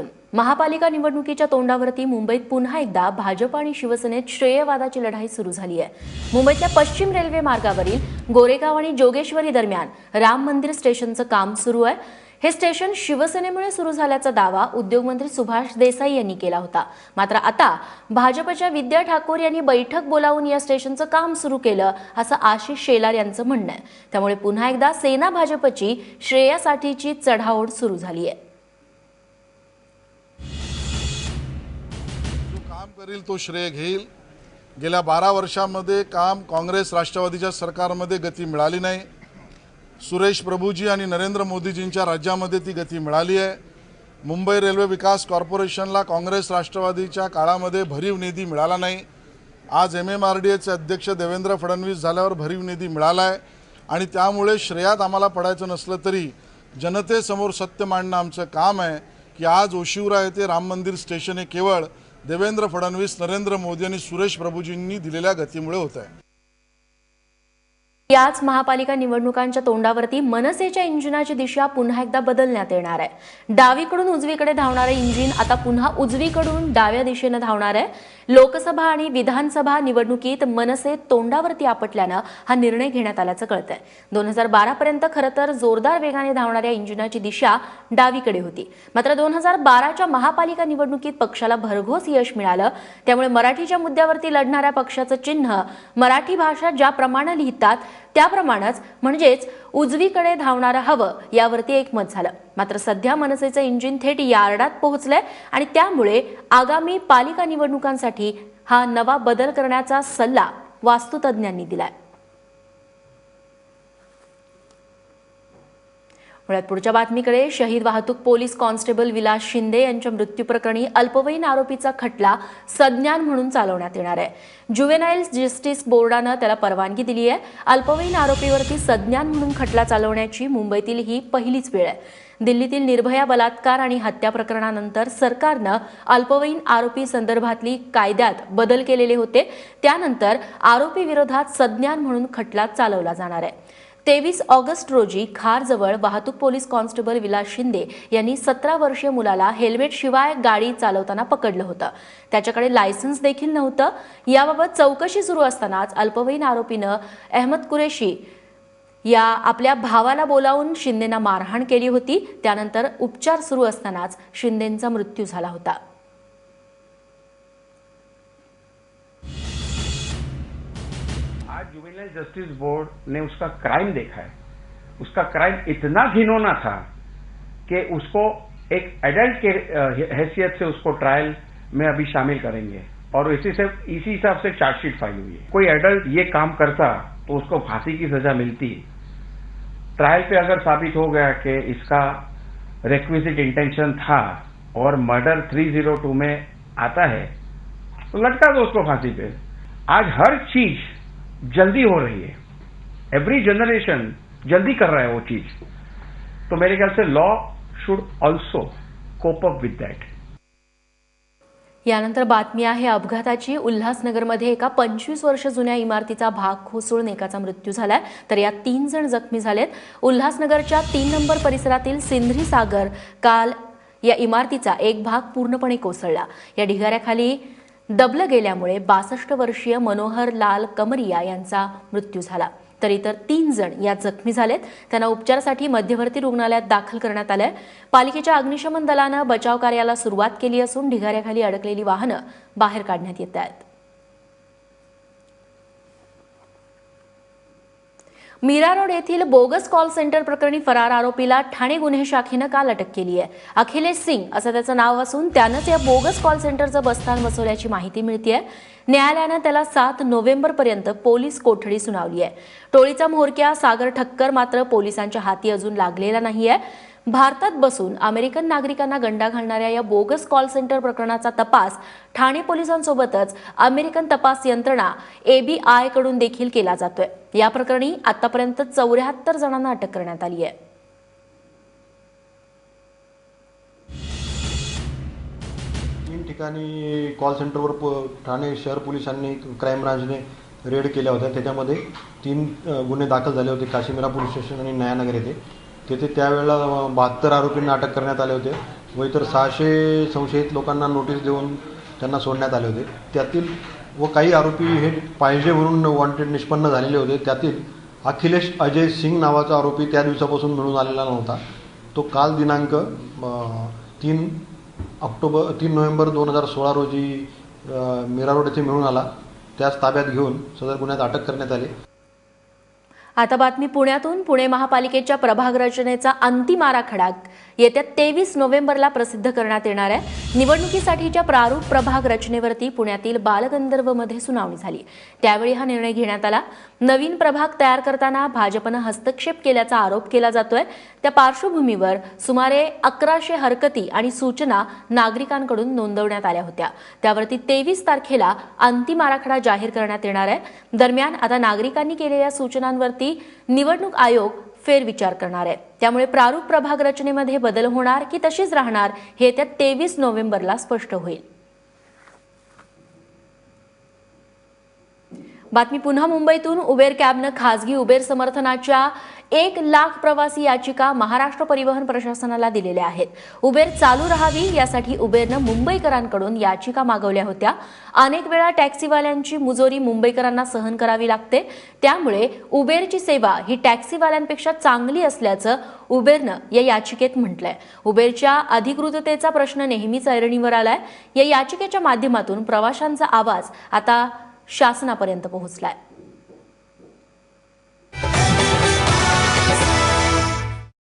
बातमीतून महापालिका निवडणुकीच्या तोंडावरती मुंबईत पुन्हा एकदा भाजप आणि शिवसेनेत श्रेयवादाची लढाई सुरू झाली आहे. मुंबईतल्या पश्चिम रेल्वे मार्गावरील गोरेगाव आणि जोगेश्वरी दरम्यान राम मंदिर स्टेशनचं काम सुरू आहे. हे स्टेशन शिवसेनेमुळे सुरू झाल्याचा दावा उद्योगमंत्री सुभाष देसाई यांनी केला होता. मात्र आता भाजपच्या विद्या ठाकूर यांनी बैठक बोलावून या स्टेशनचं काम सुरू केलं असं आशिष शेलार यांचं म्हणणं आहे. त्यामुळे पुन्हा एकदा सेना भाजपची श्रेयासाठीची चढाओढ सुरू झाली आहे. करील तो श्रेय घेईल. गेल्या बारा वर्षामध्ये काम काँग्रेस राष्ट्रवादीच्या सरकारमध्ये गती मिळाली नाही. सुरेश प्रभूजी आणि नरेंद्र मोदीजींच्या राज्यामध्ये ती गती मिळाली आहे. मुंबई रेल्वे विकास कॉर्पोरेशनला काँग्रेस राष्ट्रवादीच्या काळामध्ये भरीव निधी मिळाला नाही. आज एम एम आर डी एचे अध्यक्ष देवेंद्र फडणवीस झाल्यावर भरीव निधी मिळाला आहे आणि त्यामुळे श्रेयात आम्हाला पडायचं नसलं तरी जनतेसमोर सत्य मांडणं आमचं काम आहे की आज ओशिवरा येथे राम मंदिर स्टेशन हे केवळ देवेंद्र फडणवीस नरेंद्र मोदी आणि सुरेश प्रभूजींनी दिलेल्या गतीमुळे होत आहे. याच महापालिका निवडणुकांच्या तोंडावरती मनसेच्या इंजिनाची दिशा पुन्हा एकदा बदलण्यात येणार आहे. डावीकडून उजवीकडे धावणारे इंजिन आता पुन्हा उजवीकडून डाव्या दिशेनं धावणार आहे. लोकसभा आणि विधानसभा निवडणुकीत मनसे तोंडावरती आपटल्यानं हा निर्णय घेण्यात आल्याचं कळतंय. दोन हजार बारा पर्यंत खरं तर जोरदार वेगाने धावणाऱ्या इंजिनाची दिशा डावीकडे होती. मात्र दोन हजार बाराच्या महापालिका निवडणुकीत पक्षाला भरघोस यश मिळालं. त्यामुळे मराठीच्या मुद्द्यावरती लढणाऱ्या पक्षाचं चिन्ह मराठी भाषा ज्याप्रमाणे लिहितात त्याप्रमाणेच म्हणजेच उजवीकडे धावणारं हवं यावरती एकमत झालं. मात्र सध्या मनसेचं इंजिन थेट यार्डात पोहोचलंय आणि त्यामुळे आगामी पालिका निवडणुकांसाठी हा नवा बदल करण्याचा सल्ला वास्तुतज्ञांनी दिलाय. मुळात पुढच्या बातमीकडे शहीद वाहतूक पोलीस कॉन्स्टेबल विलास शिंदे यांच्या मृत्यूप्रकरणी अल्पवयीन आरोपीचा खटला सज्ञान म्हणून चालवण्यात येणार आहे. जुवेनाईल जस्टिस बोर्डानं त्याला परवानगी दिली आहे. अल्पवयीन आरोपीवरती सज्ञान म्हणून खटला चालवण्याची मुंबईतील ही पहिलीच वेळ आहे. दिल्लीतील निर्भया बलात्कार आणि हत्या प्रकरणानंतर सरकारनं अल्पवयीन आरोपी संदर्भातली कायद्यात बदल केलेले होते. त्यानंतर आरोपी विरोधात सज्ञान म्हणून खटला चालवला जाणार आहे. तेवीस ऑगस्ट रोजी खारजवळ वाहतूक पोलीस कॉन्स्टेबल विलास शिंदे यांनी सतरा वर्षीय मुलाला हेल्मेट शिवाय गाडी चालवताना पकडलं होतं. त्याच्याकडे लायसन्स देखील नव्हतं. याबाबत चौकशी सुरू असतानाच अल्पवयीन आरोपीनं अहमद कुरेशी या आपल्या भावाला बोलावून शिंदेना मारहाण केली होती. त्यानंतर उपचार सुरू असतानाच शिंदेंचा मृत्यू झाला होता. जुबिनल जस्टिस बोर्ड ने उसका क्राइम देखा है। उसका क्राइम इतना घिनौना था कि उसको एक एडल्ट के हैसियत से उसको ट्रायल में अभी शामिल करेंगे। और इसी से, इसी हिसाब से चार्जशीट फ़ाइल हुई है। कोई एडल्ट ये काम करता तो उसको फांसी की सजा मिलती। ट्रायल पे अगर साबित हो गया कि इसका रिक्विजिट इंटेंशन था और मर्डर 302 में आता है तो लटका दो उसको फांसी पे। आज हर चीज़ जल्दी हो रही है। एवरी जनरेशन जल्दी कर रहा है वो चीज। तो मेरे ख्याल से law should also cope up with that यानंतर बातमी आहे अपघाताची. उल्हासनगरमध्ये एका पंचवीस वर्ष जुन्या इमारतीचा भाग कोसळून एकाचा मृत्यू झालाय. तर यात तीन जण जखमी झालेत. उल्हासनगरच्या तीन नंबर परिसरातील सिंधरी सागर काल या इमारतीचा एक भाग पूर्णपणे कोसळला. या ढिगाऱ्याखाली दबलं गेल्यामुळे बासष्ट वर्षीय मनोहर लाल कमरिया यांचा मृत्यू झाला. तर इतर तीन जण यात जखमी झालेत. त्यांना उपचारासाठी मध्यवर्ती रुग्णालयात दाखल करण्यात आलंय. पालिकेच्या अग्निशमन दलानं बचाव कार्याला सुरुवात केली असून ढिगाऱ्याखाली अडकलेली वाहनं बाहेर काढण्यात येत आहेत. मीरा रोड येथील बोगस कॉल सेंटर प्रकरणी फरार आरोपीला ठाणे गुन्हे शाखेनं काल अटक केली आहे. अखिलेश सिंग असं त्याचं नाव असून त्यानंच या बोगस कॉल सेंटरचं बसस्थान बसवल्याची माहिती मिळते न्यायालयानं त्याला सात नोव्हेंबर पर्यंत पोलीस कोठडी सुनावली आहे. टोळीचा म्होरक्या सागर ठक्कर मात्र पोलिसांच्या हाती अजून लागलेला नाहीये. भारतात बसून अमेरिकन नागरिकांना गंडा घालणाऱ्या या बोगस कॉल सेंटर प्रकरणाचा तपास ठाणे पोलिसांसोबतच अमेरिकन तपास यंत्रणा एबीआयकडून देखील केला जातोय. या प्रकरणी आतापर्यंत चौऱ्याहत्तर जणांना अटक करण्यात आली आहे. तीन ठिकाणी कॉल सेंटरवर प ठाणे शहर पोलिसांनी क्राईम ब्रांचने रेड केल्या होत्या. त्याच्यामध्ये तीन गुन्हे दाखल झाले होते. काशीमिरा पोलीस स्टेशन आणि नयानगर येथे. तेथे त्यावेळेला बहात्तर आरोपींना अटक करण्यात आले होते. व इतर सहाशे संशयित लोकांना नोटीस देऊन त्यांना सोडण्यात आले होते. त्यातील व काही आरोपी हे पाहिजे म्हणून वॉन्टेड निष्पन्न झालेले होते. त्यातील अखिलेश अजय सिंग नावाचा आरोपी त्या दिवसापासून मिळून आलेला नव्हता. तो काल दिनांक तीन ऑक्टोबर तीन नोव्हेंबर दोन हजार सोळा रोजी मीरा रोड येथे मिळून आला. त्यास ताब्यात घेऊन सदर गुन्ह्यात अटक करण्यात आली. आता बातमी पुण्यातून. पुणे महापालिकेच्या प्रभाग रचनेचा अंतिम आराखडा येत्या तेवीस नोव्हेंबरला प्रसिद्ध करण्यात येणार आहे. निवडणुकीसाठीच्या प्रारूप प्रभाग रचनेवरती पुण्यातील बालगंधर्वमध्ये सुनावणी झाली. त्यावेळी हा निर्णय घेण्यात आला. नवीन प्रभाग तयार करताना भाजपनं हस्तक्षेप केल्याचा आरोप केला जातोय. त्या पार्श्वभूमीवर सुमारे अकराशे हरकती आणि सूचना नागरिकांकडून नोंदवण्यात आल्या होत्या. त्यावरती तेवीस तारखेला अंतिम आराखडा जाहीर करण्यात येणार आहे. दरम्यान आता नागरिकांनी केलेल्या सूचनांवरती निवडणूक आयोग फेरविचार करणार आहे. त्यामुळे प्रारूप प्रभाग रचनेमध्ये बदल होणार की तशीच राहणार हे येत्या तेवीस नोव्हेंबरला स्पष्ट होईल. बातमी पुन्हा मुंबईतून. उबेर कॅबनं खासगी उबेर समर्थनाच्या एक लाख प्रवासी याचिका महाराष्ट्र परिवहन प्रशासनाला दिलेल्या आहेत. उबेर चालू राहावी यासाठी उबेरनं मुंबईकरांकडून याचिका मागवल्या होत्या. अनेक वेळा टॅक्सीवाल्यांची मुजोरी मुंबईकरांना सहन करावी लागते. त्यामुळे उबेरची सेवा ही टॅक्सीवाल्यांपेक्षा चांगली असल्याचं उबेरनं या याचिकेत म्हटलंय. उबेरच्या अधिकृततेचा प्रश्न नेहमीच ऐरणीवर आलाय. या याचिकेच्या माध्यमातून प्रवाशांचा आवाज आता शासनापर्यंत पोहोचलाय.